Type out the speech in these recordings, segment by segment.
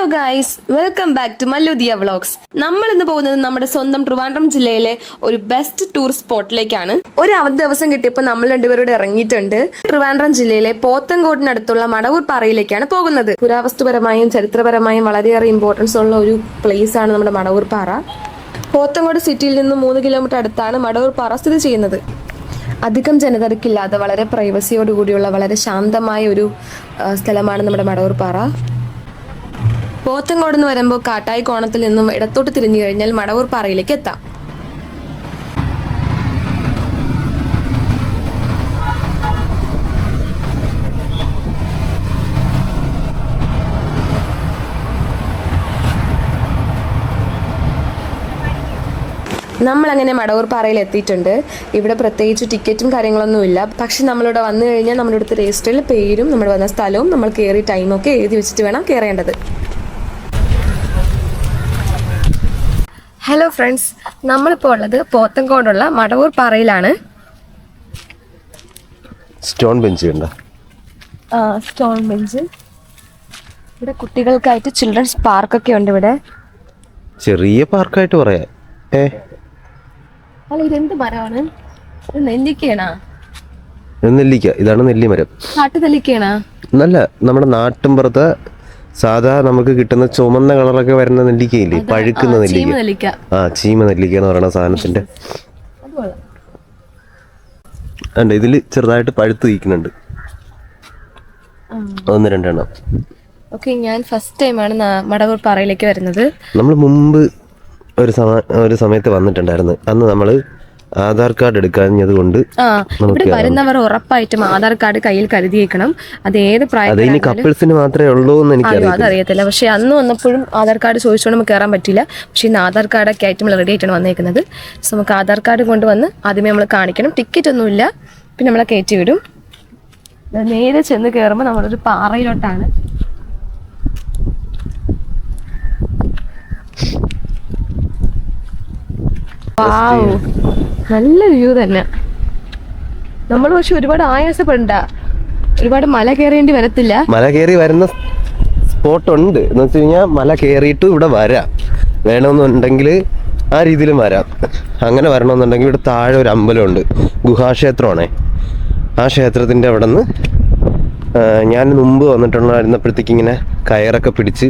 Hello guys welcome back to Malludiya vlogs നമ്മൾ ഇന്ന് പോകുന്നത് നമ്മുടെ സ്വന്തം ട്രിവാൻഡ്രം ജില്ലയിലെ ഒരു ബെസ്റ്റ് ടൂർ സ്പോട്ടിലേക്കാണ് ഒരു അവധി ദിവസം കിട്ടിയപ്പോൾ നമ്മൾ രണ്ടുപേരോട് ഇറങ്ങിയിട്ടുണ്ട്. ട്രിവാൻഡ്രം ജില്ലയിലെ പോത്തൻകോട്ടിനടുത്തുള്ള മടവൂർ പാറയിലേക്കാണ് പോകുന്നത്. പുരാവസ്തുപരമായും ചരിത്രപരമായും വളരെയേറെ ഇമ്പോർട്ടൻസ് ഉള്ള ഒരു പ്ലേസ് ആണ് നമ്മുടെ മടവൂർ പാറ. പോത്തങ്കോട് സിറ്റിയിൽ നിന്ന് മൂന്ന് കിലോമീറ്റർ അടുത്താണ് മടവൂർ പാറ സ്ഥിതി ചെയ്യുന്നത്. അധികം ജനതിരക്കില്ലാതെ വളരെ പ്രൈവസിയോടുകൂടിയുള്ള വളരെ ശാന്തമായ ഒരു സ്ഥലമാണ് നമ്മുടെ മടവൂർ പാറ. പോത്തങ്കോട് എന്ന് വരുമ്പോൾ കാട്ടായി കോണത്തിൽ നിന്നും ഇടത്തോട്ട് തിരിഞ്ഞു കഴിഞ്ഞാൽ മടവൂർ പാറയിലേക്ക് എത്താം. നമ്മൾ അങ്ങനെ മടവൂർ പാറയിൽ എത്തിയിട്ടുണ്ട്. ഇവിടെ പ്രത്യേകിച്ച് ടിക്കറ്റും കാര്യങ്ങളൊന്നുമില്ല പക്ഷെ നമ്മളിവിടെ വന്നു കഴിഞ്ഞാൽ നമ്മുടെ അടുത്ത് രജിസ്റ്ററിൽ പേരും നമ്മൾ വന്ന സ്ഥലവും നമ്മൾ കയറി ടൈമൊക്കെ എഴുതി വെച്ചിട്ട് വേണം കയറേണ്ടത്. ഹലോ ഫ്രണ്ട്സ് നമ്മളിപ്പോൾ ഉള്ളത് പോത്തങ്കോടുള്ള മടവൂർ പാറയിലാണ്. സ്റ്റോൺ ബെഞ്ച് കണ്ട. സ്റ്റോൺ ബെഞ്ച് ഇവിടെ കുട്ടികൾക്കായിട്ട് ചിൽഡ്രൻസ് പാർക്കൊക്കെ ഉണ്ട് ഇവിടെ. ചെറിയ പാർക്കായിട്ട് പറയാം. ഏ? അല്ല ഇതെന്ത് മരമാണ്? ഇത് നെല്ലിക്കയാണാ? ഇത് നെല്ലിക്ക. ഇതാണ് നെല്ലിമരം. കാട്ടുനെല്ലിക്കയാണാ നല്ല നമ്മുടെ നാട്ടിൻപുറത്ത് സാധാ നമുക്ക് കിട്ടുന്ന ചുമന്ന കളറൊക്കെ വരുന്ന നെല്ലിക്കയില്ലേ? പഴുക്കുന്ന നെല്ലിക്ക. ആ ചീമ നെല്ലിക്ക എന്ന് പറയുന്ന സാധനത്തിന്റെ. അല്ല ഇതിൽ ഇതിൽ ചെറുതായിട്ട് പഴുത്ത് നിൽക്കുന്നുണ്ട്. ഒന്ന് രണ്ടെണ്ണം. ഓക്കെ ഞാൻ ഫസ്റ്റ് ടൈമാണ് മടവൂർ പാറയിലേക്ക് വരുന്നത്. നമ്മൾ മുമ്പ് ഒരു സമ ഒരു സമയത്ത് വന്നിട്ടുണ്ടായിരുന്നു. അന്ന് നമ്മൾ ആധാർ കാർഡ് എടുക്കാഞ്ഞത് കൊണ്ട് ഇവിടെ വരുന്നവർ ഉറപ്പായിട്ടും ആധാർ കാർഡ് കയ്യിൽ കരുതിയേക്കണം. അത് ഏത് പ്രായം കപ്പിൾസിന് മാത്രമേ ഉള്ളൂ എന്ന് എനിക്ക് അതറിയത്തില്ല. പക്ഷെ അന്ന് വന്നപ്പോഴും ആധാർ കാർഡ് ചോദിച്ചുകൊണ്ട് നമുക്ക് കയറാൻ പറ്റില്ല പക്ഷെ ഇന്ന് ആധാർ കാർഡൊക്കെ ആയിട്ട് നമ്മൾ റെഡി ആയിട്ടാണ് വന്നേക്കുന്നത്. സോ നമുക്ക് ആധാർ കാർഡ് കൊണ്ടുവന്ന് ആദ്യമേ നമ്മൾ കാണിക്കണം. ടിക്കറ്റ് ഒന്നുമില്ല. പിന്നെ നമ്മളെ കയറ്റി വിടും. നേരെ ചെന്ന് കയറുമ്പോൾ നമ്മളൊരു പാറയിലോട്ടാണ്. വാവ് നല്ല വ്യൂ തന്നെ. നമ്മൾ പക്ഷെ ഒരുപാട് ആയാസപ്പെടണ്ട. ഒരുപാട് മല കയറേണ്ടി വരത്തില്ല. മല കയറി വരുന്ന സ്പോട്ട് ഉണ്ട് എന്ന് വെച്ച് കഴിഞ്ഞാൽ മല കയറിയിട്ട് ഇവിടെ വരാം. വേണമെന്നുണ്ടെങ്കിൽ ആ രീതിയിലും വരാം. അങ്ങനെ വരണമെന്നുണ്ടെങ്കിൽ ഇവിടെ താഴെ ഒരു അമ്പലമുണ്ട്. ഗുഹാക്ഷേത്രമാണേ ആ ക്ഷേത്രത്തിന്റെ അവിടെ നിന്ന് ഞാൻ മുമ്പ് വന്നിട്ടുണ്ടായിരുന്നപ്പോഴത്തേക്ക് ഇങ്ങനെ കയറൊക്കെ പിടിച്ച്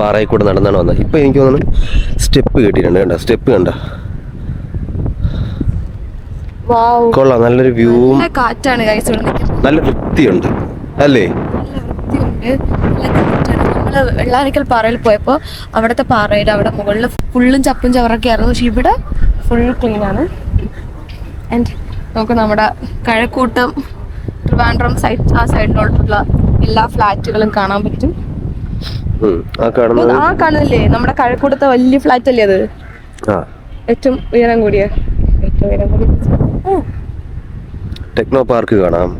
പാറയിൽ കൂടെ നടന്നാണ് വന്നത്. ഇപ്പം എനിക്ക് തോന്നുന്നു സ്റ്റെപ്പ് കിട്ടിയിട്ടുണ്ട് കണ്ട? സ്റ്റെപ്പ് കണ്ട? കൊള്ളാം. നല്ലൊരു വ്യൂവും കാറ്റാണ് നല്ല വൃത്തിയുണ്ട്. അല്ലേ? നമ്മൾ വെള്ളാനിക്കൽ പാറയിൽ പോയപ്പോൾ അവിടുത്തെ പാറയുടെ അവിടെ മുകളിൽ ഫുള്ളും ചപ്പും ചവറൊക്കെ ആയിരുന്നു. പക്ഷെ ഇവിടെ ഫുൾ ക്ലീൻ ആണ്. ആൻഡ് നമുക്ക് നമ്മുടെ കഴക്കൂട്ടം ട്രിവാൻഡ്രം സൈഡ് ആ സൈഡിലോട്ടുള്ള എല്ലാ ഫ്ലാറ്റുകളും കാണാൻ പറ്റും. ആ കാണുന്നില്ലേ? നമ്മുടെ കഴക്കൂട്ടത്തെ വലിയ ഫ്ലാറ്റ് അല്ലേ അത് ഏറ്റവും ഉയരം കൂടിയ ഏറ്റവും ഉയരം കൂടിയ ടെക്നോ പാർക്ക് കാണാം.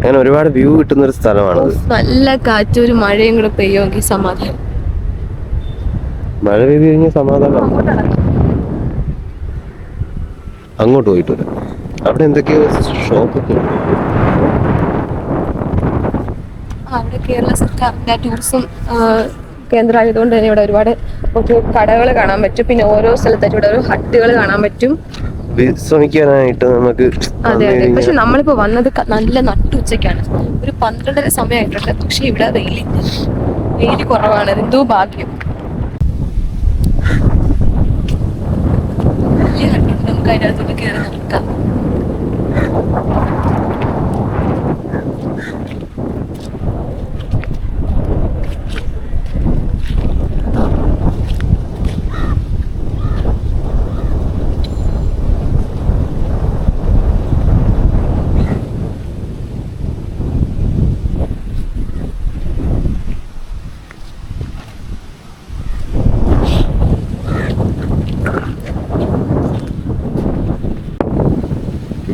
അങ്ങനെ ഒരുപാട് വ്യൂ കിട്ടുന്ന ഒരു സ്ഥലമാണത് നല്ല കാറ്റും ഒരു മഴയും കൂടെ പെയ്യുമെങ്കിൽ സമാധാനം. മഴ പെയ്ത് കഴിഞ്ഞാൽ സമാധാനം. അങ്ങോട്ട് പോയിട്ട് അവിടെ എന്തൊക്കെയോ ഷോപ്പൊക്കെ ഉണ്ട്. അവിടെ കേരള സർക്കാരിന്റെ ടൂറിസം കേന്ദ്രമായതുകൊണ്ട് തന്നെ ഇവിടെ ഒരുപാട് കടകൾ കാണാൻ പറ്റും. പിന്നെ ഓരോ സ്ഥലത്തായിട്ട് ഇവിടെ ഓരോ ഹട്ടുകൾ കാണാൻ പറ്റും. വിശ്രമിക്കാനായിട്ട് നമുക്ക് അതെ അതെ. പക്ഷെ നമ്മളിപ്പോ വന്നത് നല്ല നട്ടുച്ചയ്ക്കാണ്. ഒരു പന്ത്രണ്ടര സമയമായിട്ടുണ്ട് പക്ഷെ ഇവിടെ വെയിലി വെയിൽ കുറവാണ്. എന്തോ ഭാഗ്യം. നമുക്ക് അതിനകത്തോട്ട് അകത്തോട്ട് കയറി നോക്കാം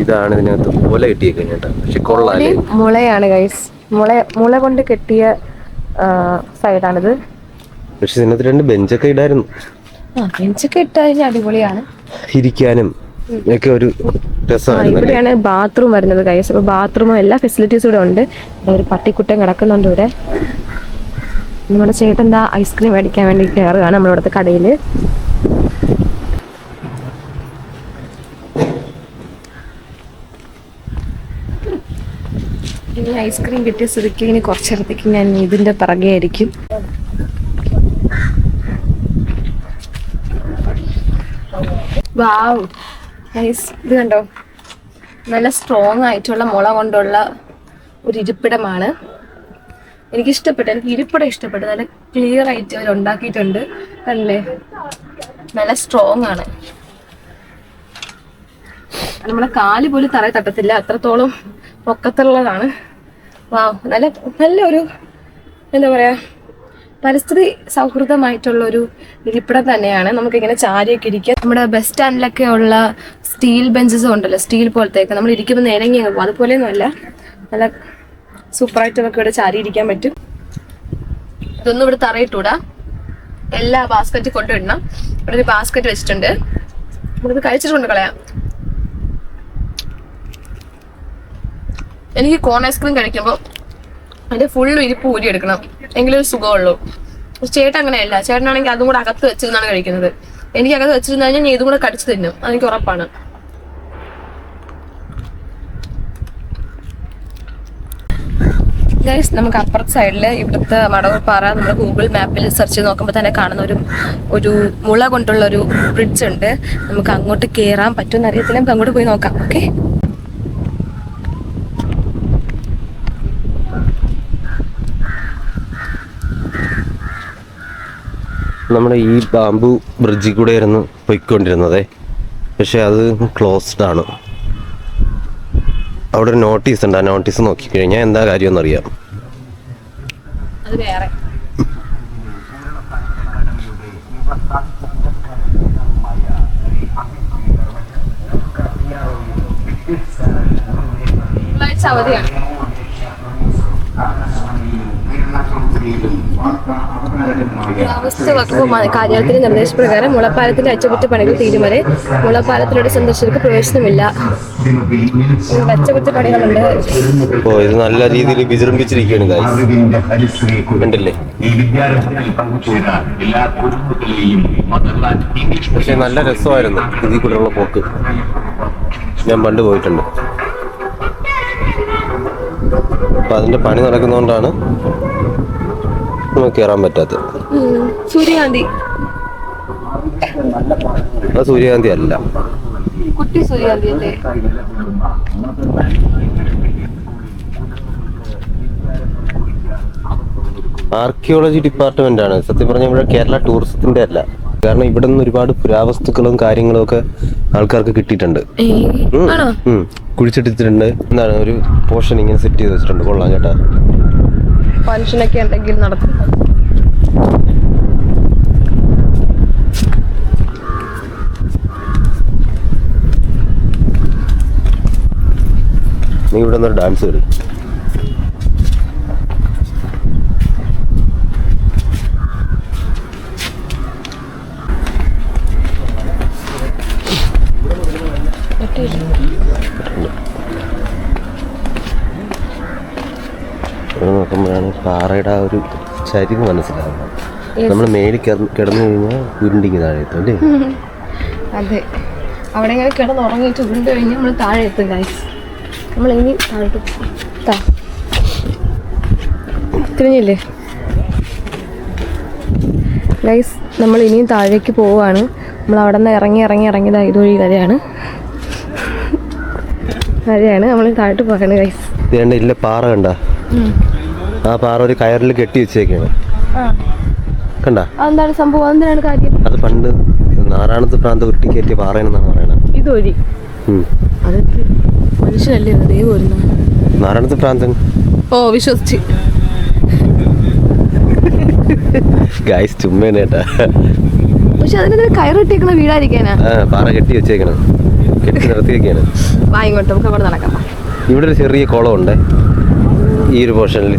ഇതാണ് ഇതിനകത്ത് മുല കിട്ടിയേക്കുന്നത് കേട്ടോ. പക്ഷെ കൊള്ളാല്ലേ? മുളയാണ് ഗൈസ് മുള മുള കൊണ്ട് കെട്ടിയ സൈഡാണിത് പക്ഷെ ഇതിനകത്ത് രണ്ട് ബെഞ്ചൊക്കെ ഇടായിരുന്നു. ആ ബെഞ്ചൊക്കെ ഇട്ടാൽ കഴിഞ്ഞാൽ അടിപൊളിയാണ്. ഇരിക്കാനും ഒക്കെ ഒരു രസമാണ്? ഇവിടെയാണ് ബാത്റൂം വരുന്നത് ഗൈസ് അപ്പൊ ബാത്റൂമും എല്ലാ ഫെസിലിറ്റീസും ഇവിടെ ഉണ്ട്. ഒരു പട്ടിക്കുട്ടൻ കിടക്കുന്നുണ്ട് ഇവിടെ. നമ്മുടെ ചേട്ടൻ എന്താ ഐസ്ക്രീം മേടിക്കാൻ വേണ്ടി കയറുകയാണ് നമ്മുടെ ഇവിടുത്തെ കടയിൽ ഇനി ഐസ്ക്രീം കിട്ടിയ സ്ഥിതിക്ക് ഇനി കുറച്ചിടത്തേക്ക് ഞാൻ ഇതിന്റെ പിറകെ ആയിരിക്കും. വാവ്. നൈസ് ഇത് കണ്ടോ? നല്ല സ്ട്രോങ് ആയിട്ടുള്ള മുള കൊണ്ടുള്ള ഒരു ഇരിപ്പിടമാണ്. എനിക്ക് ഇഷ്ടപ്പെട്ടു എനിക്ക് ഇരിപ്പിടം ഇഷ്ടപ്പെട്ടു. നല്ല ക്ലിയർ ആയിട്ട് അവർ ഉണ്ടാക്കിയിട്ടുണ്ട്. അല്ലേ നല്ല സ്ട്രോങ് ആണ്. നമ്മുടെ കാൽ പോലും തറ തട്ടത്തില്ല. അത്രത്തോളം പൊക്കത്തുള്ളതാണ്. വാ നല്ല നല്ലൊരു എന്താ പറയാ പരിസ്ഥിതി സൗഹൃദമായിട്ടുള്ള ഒരു ഇരിപ്പിടം തന്നെയാണ്. നമുക്ക് ഇങ്ങനെ ചാരിയൊക്കെ ഇരിക്കാം. നമ്മുടെ ബസ് സ്റ്റാൻഡിലൊക്കെ ഉള്ള സ്റ്റീൽ ബെഞ്ചസ് ഉണ്ടല്ലോ സ്റ്റീൽ പോലത്തെയൊക്കെ. നമ്മൾ ഇരിക്കുമ്പോൾ നേരങ്ങി പോകും അതുപോലെയൊന്നും അല്ല നല്ല സൂപ്പറായിട്ട് നമുക്ക് ഇവിടെ ചാരി ഇരിക്കാൻ പറ്റും. ഇതൊന്നും ഇവിടെ തറയിട്ടൂടാ. എല്ലാ ബാസ്ക്കറ്റ് കൊണ്ടിടണം ഇവിടെ ഒരു ബാസ്ക്കറ്റ് വെച്ചിട്ടുണ്ട്. നമുക്കിത് കഴിച്ചിട്ടുണ്ട് കളയാം. എനിക്ക് കോൺ ഐസ്ക്രീം കഴിക്കുമ്പോൾ അതിന്റെ ഫുൾ ഇരിപ്പ് ഊരി എടുക്കണം. എങ്കിലും ഒരു സുഖമുള്ളൂ. ചേട്ടൻ അങ്ങനെയല്ല. ചേട്ടനാണെങ്കിൽ അതും കൂടെ അകത്ത് വെച്ചിരുന്നാണ് കഴിക്കുന്നത്. എനിക്ക് അകത്ത് വെച്ചിരുന്നു കഴിഞ്ഞാൽ ഞാൻ ഇതും കൂടെ കടിച്ചു തിന്നും. അതെനിക്ക് ഉറപ്പാണ്. ഗൈസ് നമുക്ക് അപ്പുറത്തെ സൈഡിൽ ഇവിടുത്തെ മടവൂർപ്പാറ നമ്മൾ ഗൂഗിൾ മാപ്പിൽ സെർച്ച് ചെയ്ത് നോക്കുമ്പോൾ തന്നെ കാണുന്ന ഒരു ഒരു മുള കൊണ്ടുള്ള ഒരു ബ്രിഡ്ജ് ഉണ്ട്. നമുക്ക് അങ്ങോട്ട് കയറാൻ പറ്റുമെന്ന് അറിയത്തില്ല. നമുക്ക് അങ്ങോട്ട് പോയി നോക്കാം. ഓക്കെ നമ്മുടെ ഈ ബാമ്പു ബ്രിഡ്ജിൽ കൂടെ ആയിരുന്നു പോയിക്കൊണ്ടിരുന്നത്. പക്ഷെ അത് ക്ലോസ്ഡ് ആണ്. അവിടെ ഒരു നോട്ടീസ് ഉണ്ട്. ആ നോട്ടീസ് നോക്കിക്കഴിഞ്ഞാൽ എന്താ കാര്യം എന്നറിയാം അത് വേറെ. തിങ്കളാഴ്ച അവധിയാണ് വകുപ്പ് കാര്യാലയത്തിന്റെ നിർദ്ദേശപ്രകാരം മുളപ്പാലത്തിന്റെ അറ്റകുറ്റപ്പണികൾ തീരുമാനം. മുളപ്പാലത്തിലൂടെ സന്ദർശകർക്ക് പ്രവേശനമില്ല. അറ്റകുറ്റപ്പണികളുണ്ട് ഓ ഇത് നല്ല രീതിയിൽ വിജൃംഭിച്ചിരിക്കുകയാണ് ഇംഗ്ലീഷ് പക്ഷെ നല്ല രസമായിരുന്നു ഇതിൽ കൂടെയുള്ള പോക്ക്. ഞാൻ പണ്ട് പോയിട്ടുണ്ട്. അപ്പൊ അതിന്റെ പണി നടക്കുന്നതുകൊണ്ടാണ് നമുക്ക് കയറാൻ പറ്റാത്തത്. സൂര്യകാന്തി. അത് സൂര്യകാന്തി അല്ല. കുട്ടി സൂര്യകാന്തി അല്ലേ ആർക്കിയോളജി ഡിപ്പാർട്ട്മെന്റ് ആണ് സത്യം പറഞ്ഞാൽ ഇവിടെ കേരള ടൂറിസത്തിന്റെ അല്ല. കാരണം ഇവിടെ നിന്ന് ഒരുപാട് പുരാവസ്തുക്കളും കാര്യങ്ങളും ഒക്കെ ആൾക്കാർക്ക് കിട്ടിയിട്ടുണ്ട്. കുഴിച്ചെടുത്തിട്ടുണ്ട് എന്താണ് ഒരു പോർഷൻ ഇങ്ങനെ സെറ്റ് ചെയ്ത് വെച്ചിട്ടുണ്ട്. കൊള്ളാം കേട്ടാ. ഫംഗ്ഷനൊക്കെ ഉണ്ടെങ്കിൽ നടത്തും. നീ ഇവിടെ നിന്ന് ഡാൻസ് കളി. പാറയുടെ ആ ഒരു ചരിവ് മനസ്സിലാകണം നമ്മൾ മേലിൽ കിടന്ന് കഴിഞ്ഞാൽ ഉരുണ്ടിങ്ങി താഴെ എത്തും അല്ലേ? അതെ. അവിടെ ഇങ്ങനെ കിടന്ന് ഉറങ്ങിയിട്ട് ഉരുണ്ട് കഴിഞ്ഞാൽ നമ്മൾ താഴെ എത്തും ഗൈസ് നമ്മൾ ഇനി താഴോട്ട് പോകും. താ. തിരിഞ്ഞില്ലേ? ഗൈസ് നമ്മൾ ഇനിയും താഴേക്ക് പോവുകയാണ് നമ്മൾ അവിടെ നിന്ന് ഇറങ്ങി ഇറങ്ങി ഇറങ്ങിയത് ഇതുവഴി വരെയാണ്. വരെയാണ്. നമ്മൾ താഴോട്ട് പോകാണ് ഗൈസ് ഇല്ല പാറ കണ്ട? ആ പാറ ഒരു കയറിൽ കെട്ടി വെച്ചേക്കാണ്. കണ്ട? അതെന്താണ് സംഭവം? എന്തിനാണ് കാര്യം? അത് പണ്ട് നാരായണത്ത് പ്രാന്ത ഉരുട്ടി കയറ്റിയ പാറയാണെന്നാണ് പറയണത് ഇതൊഴി. അതൊക്കെ മനുഷ്യനല്ലേ ദൈവം നാരായണത്ത് പ്രാന്തൻ ഓ വിശ്വസിച്ച്. ഗായ്സ് ചുമ്മേനേട്ടാ പക്ഷെ അതിന് കയറിട്ടിരിക്കുന്ന വീടായിരിക്കാനാ? പാറ കെട്ടി വെച്ചേക്കണം. കെട്ടി നിർത്തിയേക്കാണ് വാ ഇങ്ങോട്ട്. നമുക്ക് അവിടെ നടക്കാം. ഇവിടെ ഒരു ചെറിയ കുളമുണ്ട്. ഈ ഒരു പോർഷനിൽ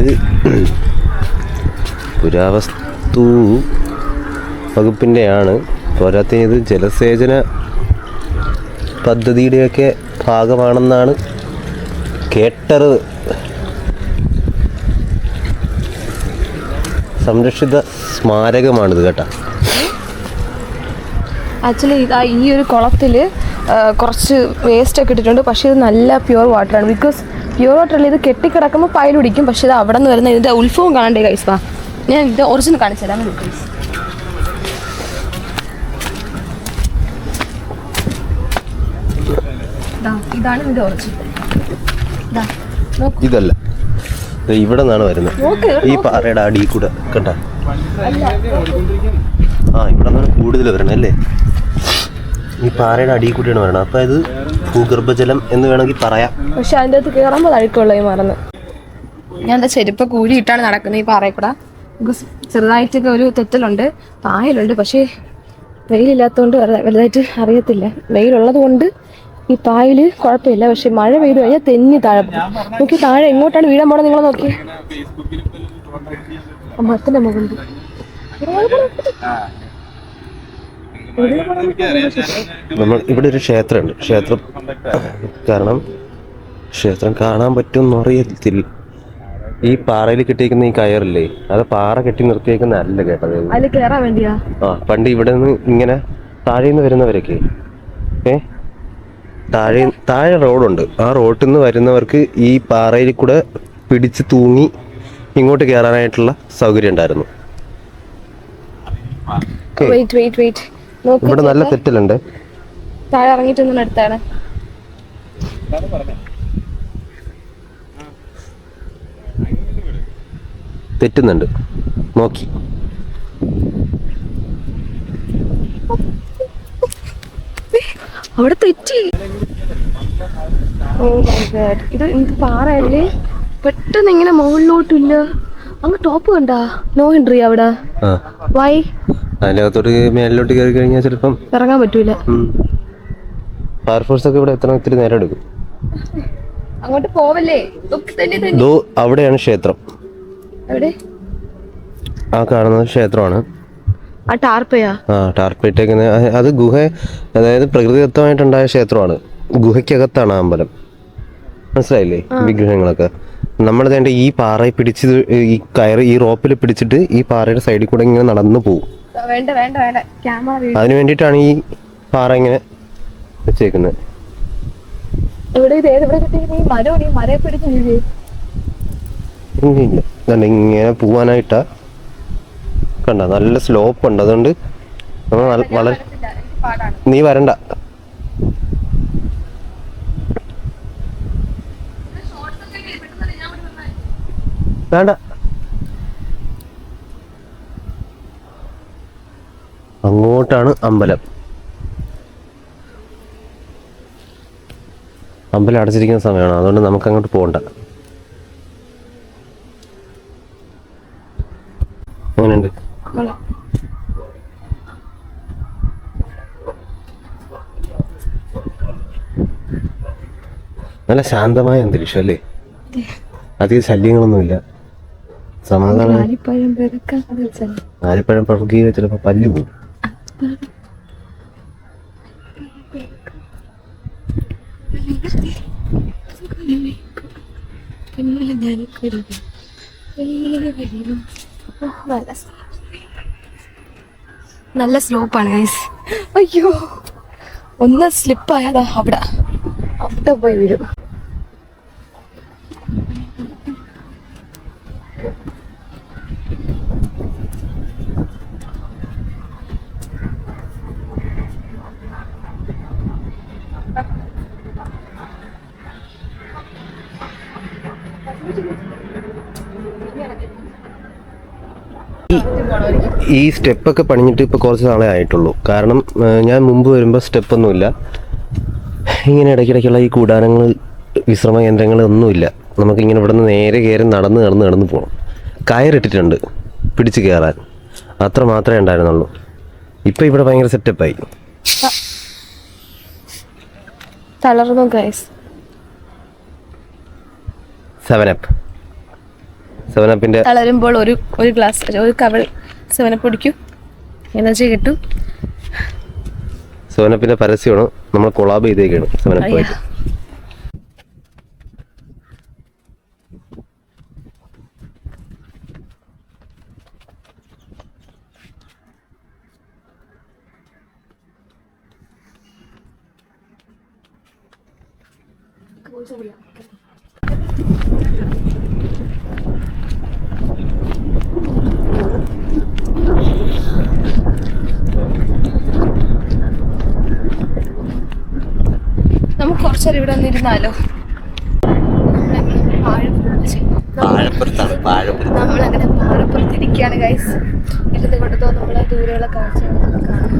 ഇത് പുരാവസ്തു വകുപ്പിന്റെയാണ്. പോരാത്തിന് ഇത് ജലസേചന പദ്ധതിയുടെയൊക്കെ ഭാഗമാണെന്നാണ് കേട്ടത് സംരക്ഷിത സ്മാരകമാണിത് കേട്ടാ. ആക്ച്വലി ഇതാ ഈ ഒരു കുളത്തിൽ കുറച്ച് വേസ്റ്റ് ഒക്കെ ഇട്ടിട്ടുണ്ട്. പക്ഷേ ഇത് നല്ല പ്യുവർ വാട്ടറാണ് ബിക്കോസ് പ്യുവർ വാട്ടറിൽ ഇത് കെട്ടിക്കിടക്കുമ്പോൾ പയൽ പിടിക്കും. പക്ഷേ ഇത് അവിടെ നിന്ന് വരുന്ന ഇതിന്റെ ഉത്ഭവം കാണണ്ടേ കൈസ് വാ. ഞാൻ ഇത് ഒറിജിനൽ കാണിച്ചു തരാം. ഇതാണ് ഇതിന്റെ ഒറിജിനൽ ഇതല്ല. ഇത് ഇവിടെ നിന്നാണ് വരുന്നത്. ഈ പാറയുടെ അടിയിൽ കൂടെ കേട്ടാ ആ ഇവിടെ നിന്നാണ് കൂടുതൽ വരണം അല്ലേ? ഈ പാറയുടെ അടിയിൽ കൂടിയാണ് വരണത്. അപ്പം ഇത് ഭൂഗർഭജലം എന്ന് വേണമെങ്കിൽ പറയാം. പക്ഷെ അതിന്റെ അകത്ത് കയറുമ്പോൾ അഴുക്കുള്ള ഈ മറന്ന് ഞാൻ എന്താ ചെരുപ്പ് കൂടിയിട്ടാണ് നടക്കുന്നത് ഈ പാറയിൽ കൂടെ. ചെറുതായിട്ടൊക്കെ ഒരു തെറ്റലുണ്ട് പായലുണ്ട് പക്ഷേ വെയിലില്ലാത്തതുകൊണ്ട് വലുതായിട്ട് അറിയത്തില്ല. വെയിലുള്ളത് കൊണ്ട് ഈ പായൽ കുഴപ്പമില്ല പക്ഷെ മഴ പെയ്തു കഴിഞ്ഞാൽ തെന്നി താഴെ പോകും. നോക്കി താഴെ എങ്ങോട്ടാണ് വീഴാൻ പോണത് നിങ്ങൾ നോക്കി മത്തിന്റെ മുകളിൽ നമ്മൾ ഇവിടെ ഒരു ക്ഷേത്രമുണ്ട്. ക്ഷേത്രം കാരണം ക്ഷേത്രം കാണാൻ പറ്റുമെന്ന് അറിയത്തില്ല. ഈ പാറയിൽ കെട്ടിയിരിക്കുന്ന ഈ കയറില്ലേ അത് പാറ കെട്ടി നിർത്തിയേക്കുന്ന അല്ല കേട്ടത് ആ പണ്ട് ഇവിടെ നിന്ന് ഇങ്ങനെ താഴെ നിന്ന് വരുന്നവരൊക്കെ ഏ? താഴെ താഴെ റോഡുണ്ട്. ആ റോഡിൽ നിന്ന് വരുന്നവർക്ക് ഈ പാറയിൽ കൂടെ പിടിച്ച് തൂങ്ങി ഇങ്ങോട്ട് കയറാനായിട്ടുള്ള സൗകര്യം ഉണ്ടായിരുന്നു. വെയിറ്റ് വെയിറ്റ് വെയിറ്റ് ഇവിടെ നല്ല തെറ്റലുണ്ട്. താഴെ ഇറങ്ങിയിട്ടൊന്നും അടുത്താണ് തെറ്റുന്നുണ്ട്. നോക്കി. അവിടെ തെറ്റി. ഓ ഗോഡ് ഇത് എന്ത് പാറയല്ലേ? പെട്ടെന്ന് ഇങ്ങനെ മുകളിലോട്ടില്ല. അങ്ങ് ടോപ്പ് കണ്ടാ? നോ എൻട്രി അവിടെ. ആ. വൈ അതിന്റെ അകത്തോട്ട് മേലിലോട്ട് കയറി കഴിഞ്ഞാൽ ചിലപ്പം ഇറങ്ങാൻ പറ്റൂല. ഫയർഫോഴ്സ് ഒക്കെ ഇവിടെ എത്ര ഇത്തിരി നേരം എടുക്കും. അങ്ങോട്ട് പോവല്ലേ? അവിടെയാണ് ക്ഷേത്രം. ആ കാണുന്നത് ക്ഷേത്രമാണ്. ആ ടാർപ്പയാ? ആ അത് ഗുഹ അതായത് പ്രകൃതിദത്തമായിട്ടുണ്ടായ ക്ഷേത്രമാണ്. ഗുഹയ്ക്കകത്താണ് അമ്പലം. മനസ്സിലായില്ലേ? വിഗ്രഹങ്ങളൊക്കെ. നമ്മൾ ഈ പാറയെ പിടിച്ച് ഈ കയറി ഈ റോപ്പിൽ പിടിച്ചിട്ട് ഈ പാറയുടെ സൈഡിൽ കൂടെ ഇങ്ങനെ നടന്നു പോകും വേണ്ട വേണ്ട വേണ്ട. ക്യാമറ അതിന് വേണ്ടിയിട്ടാണ് ഈ പാറ ഇങ്ങനെ വെച്ചേക്കുന്നത്. ഇവിടെ ഇത് ഏത് ഇവിടെ കിട്ടിയത് ഈ മരം ഈ മരയെ പിടിച്ച് നീ ഇല്ല ഇതുണ്ട് ഇങ്ങനെ പോവാനായിട്ടാ. കണ്ട? നല്ല സ്ലോപ്പ് ഉണ്ട്. അതുകൊണ്ട് നമ്മൾ വളരെ നീ വരണ്ട. വേണ്ട. അങ്ങോട്ടാണ് അമ്പലം. അമ്പലം അടച്ചിരിക്കുന്ന സമയമാണ്. അതുകൊണ്ട് നമുക്ക് അങ്ങോട്ട് പോകണ്ട അങ്ങനെയുണ്ട്. നല്ല ശാന്തമായ അന്തരീക്ഷം അല്ലേ? അധികം ശല്യങ്ങളൊന്നുമില്ല. സമാധാനം. ആലിപ്പഴം ചിലപ്പോ പല്ലു ആലിപ്പഴം നല്ല നല്ല സ്ലോപ്പാണ് ഗൈസ് അയ്യോ ഒന്ന് സ്ലിപ്പായതാ അവിടെ. അവിടെ പോയി വീഴും ഈ സ്റ്റെപ്പൊക്കെ പണിഞ്ഞിട്ട് ഇപ്പോൾ കുറച്ച് നാളെ ആയിട്ടുള്ളൂ. കാരണം ഞാൻ മുമ്പ് വരുമ്പോൾ സ്റ്റെപ്പൊന്നുമില്ല. ഇങ്ങനെ ഇടയ്ക്കിടയ്ക്കുള്ള ഈ കൂടാരങ്ങൾ വിശ്രമ കേന്ദ്രങ്ങൾ ഒന്നുമില്ല. നമുക്കിങ്ങനെ ഇവിടെ നിന്ന് നേരെ കയറി നടന്ന് നടന്ന് നടന്ന് പോകണം കയറിട്ടിട്ടുണ്ട് പിടിച്ച് കയറാൻ. അത്ര മാത്രമേ ഉണ്ടായിരുന്നുള്ളൂ. ഇപ്പം ഇവിടെ ഭയങ്കര സെറ്റപ്പായി. തളർന്നു ഗൈസ് സെവനപ്പ് സെവനപ്പിന്റെ തളരുമ്പോൾ ഒരു ഒരു ഗ്ലാസ് ഒരു കവൾ സെവനപ്പ് കുടിക്കും. എനർജി കിട്ടും. സെവനപ്പിന്റെ പരസ്യമാണ് നമ്മൾ കൊളാബ് ചെയ്തേക്കാണ് സെവനപ്പായിട്ട് നമുക്ക് കുറച്ചേരം ഇവിടെ വന്നിരുന്നാലോ? പാഴപ്പുറത്താണ് പാഴപ്പുറത്ത് നമ്മളങ്ങനെ പാറപ്പുറത്തിരിക്കുകയാണ് ഗൈസ് ഇരുന്ന് കൊണ്ട് നമ്മളെ ദൂരെയുള്ള കാഴ്ചകൾ കാണാം.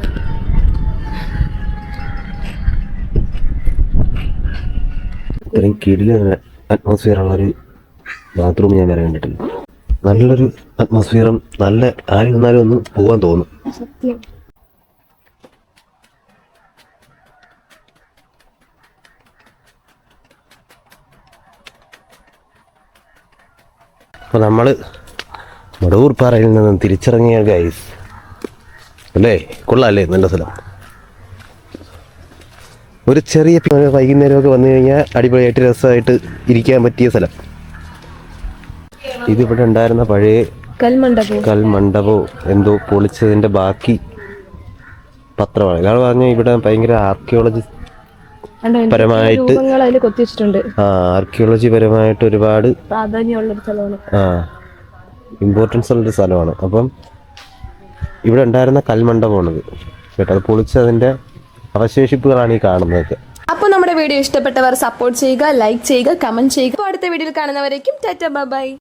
ഇത്രയും കിടില അറ്റ്മോസ്ഫിയർ ഉള്ള ഒരു ബാത്റൂം ഞാൻ വരെ കണ്ടിട്ടില്ല നല്ലൊരു അറ്റ്മോസ്ഫിയറും നല്ല ആര് നിന്നാലും ഒന്ന് പോകാൻ തോന്നും. സത്യം. അപ്പോൾ നമ്മൾ മടവൂർ പാറയിൽ നിന്നും തിരിച്ചിറങ്ങിയ ഗൈസ് അല്ലേ? കൊള്ളാല്ലേ നല്ല സ്ഥലം. ഒരു ചെറിയ വൈകുന്നേരമൊക്കെ വന്നു കഴിഞ്ഞാൽ അടിപൊളിയായിട്ട് രസമായിട്ട് ഇരിക്കാൻ പറ്റിയ സ്ഥലം. ഇതിവിടെ ഉണ്ടായിരുന്ന പഴയ കൽമണ്ഡപം. എന്തോ പൊളിച്ചതിന്റെ ബാക്കി പത്രമാണ്. ഇയാൾ പറഞ്ഞാൽ ഇവിടെ ഭയങ്കര ആർക്കിയോളജി പരമായിട്ട് ആ ആർക്കിയോളജി പരമായിട്ട് ഒരുപാട് പ്രാധാന്യമുള്ള ഒരു സ്ഥലമാണ്. ആ ഇമ്പോർട്ടൻസ് ഉള്ളൊരു സ്ഥലമാണ്. അപ്പം ഇവിടെ ഉണ്ടായിരുന്ന കൽമണ്ഡപമാണിത്. കേട്ടോ അത് പൊളിച്ചതിന്റെ അവശേഷിപ്പുകളാണ് ഈ കാണുന്നതൊക്കെ. അപ്പോൾ നമ്മുടെ വീഡിയോ ഇഷ്ടപ്പെട്ടവർ സപ്പോർട്ട് ചെയ്യുക ലൈക്ക് ചെയ്യുക കമന്റ് ചെയ്യുക. അടുത്ത വീഡിയോയിൽ കാണുന്നവരേക്കും ടാറ്റ ബൈ